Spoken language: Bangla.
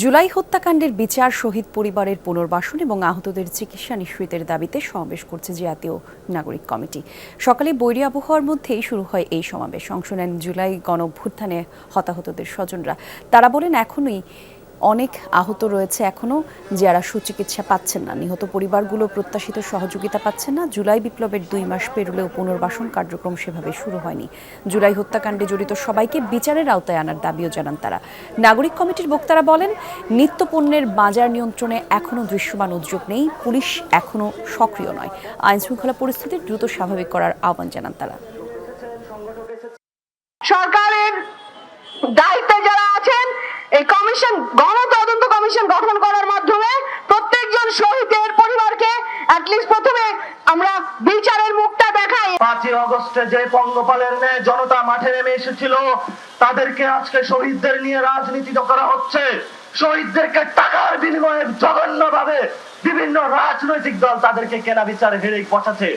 জুলাই হত্যাকাণ্ডের বিচার শহীদ পরিবারের পুনর্বাসন এবং আহতদের চিকিৎসা নিশ্চিতের দাবিতে সমাবেশ করছে জাতীয় নাগরিক কমিটি। সকালে বৈরী আবহাওয়ার মধ্যেই শুরু হয় এই সমাবেশ। অংশ নেন জুলাই গণভ্যুত্থানে হতাহতদের স্বজনরা। তারা বলেন, এখনই অনেক আহত রয়েছে এখনও যারা সুচিকিৎসা পাচ্ছেন না। নিহত পরিবারগুলো প্রত্যাশিত সহযোগিতা পাচ্ছেন না। জুলাই বিপ্লবের দুই মাস পেরোলেও পুনর্বাসন কার্যক্রম সেভাবে শুরু হয়নি। জুলাই হত্যাকাণ্ডে জড়িত সবাইকে বিচারের আওতায় আনার দাবিও জানান তারা। নাগরিক কমিটির বক্তারা বলেন নিত্যপণ্যের বাজার নিয়ন্ত্রণে এখনও দৃশ্যমান উদ্যোগ নেই। পুলিশ এখনও সক্রিয় নয়। আইন শৃঙ্খলা পরিস্থিতি দ্রুত স্বাভাবিক করার আহ্বান জানান তারা। সরকারের দায়িত্বে যারা এই কমিশন, গণতদন্ত কমিশন গঠন করার মাধ্যমে প্রত্যেকজন শহীদের পরিবারকে অ্যাটলিস্ট প্রথমে আমরা বিচারের মুখটা দেখাই। পাঁচই অগস্টে যে পঙ্গপালের ন্যায় জনতা মাঠে নেমে এসেছিল, তাদেরকে আজকে শহীদদের নিয়ে রাজনীতি করা হচ্ছে। শহীদদেরকে টাকার বিনিময়ে জঘন্য ভাবে বিভিন্ন রাজনৈতিক দল তাদেরকে কেনা বিচার হেরে পচাচ্ছে।